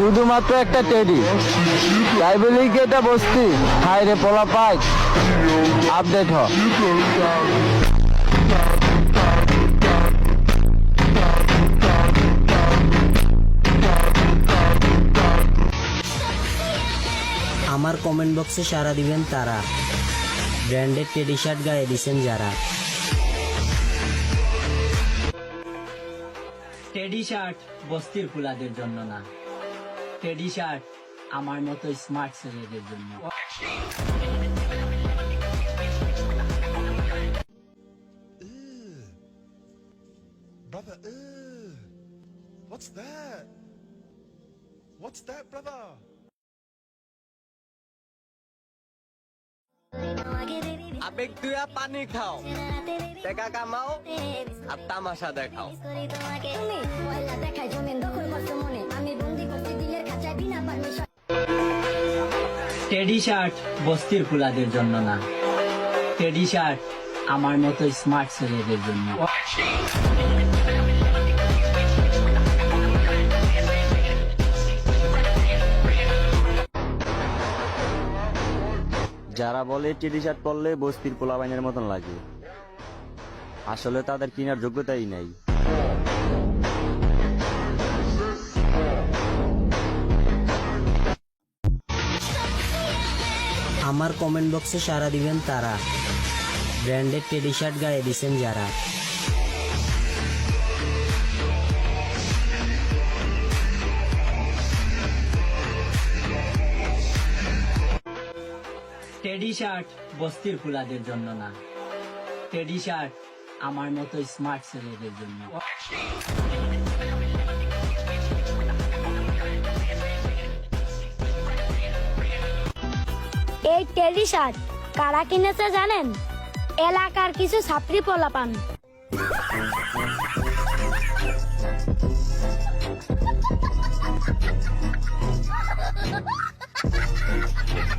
শুধুমাত্র একটা টেডি তাই বলি কি এটা বস্তি? হাই রে পোলা পাই। আপডেট হ। আমার কমেন্ট বক্সে সারা দিবেন তারা। ব্র্যান্ডেড টেডি শার্ট গায়ে দিছেন যারা। টেডি শার্ট বস্তির ফুলাদের জন্য না। টেডি শার্ট আমার মতো স্মার্ট ছেলেদের জন্য Brother, ugh. What's that? What's that, brother? আবেগ দুয়া পানি খাও টাকা কামাও আর তামাশা দেখাও টেডি শার্ট বস্তির ফুলাদের জন্য না। টেডি শার্ট আমার মতো স্মার্ট ছেলেদের জন্য। যারা বলে টেডি শার্ট পরলে বস্তির পোলা বাইনের মতন লাগে, আসলে তাদের কেনার যোগ্যতাই নাই। আমার কমেন্ট বক্সে সারা দিবেন তারা। ব্র্যান্ডেড টেডি শার্ট গায়ে দিছেন যারা। টেডি শার্ট বস্তির ফুলাদের জন্য না। টেডি শার্ট আমার মতো স্মার্ট ছেলেদের জন্য। এই টেরি শার্ট কারা কিনেছে জানেন? এলাকার কিছু ছাত্রী পোলাপান।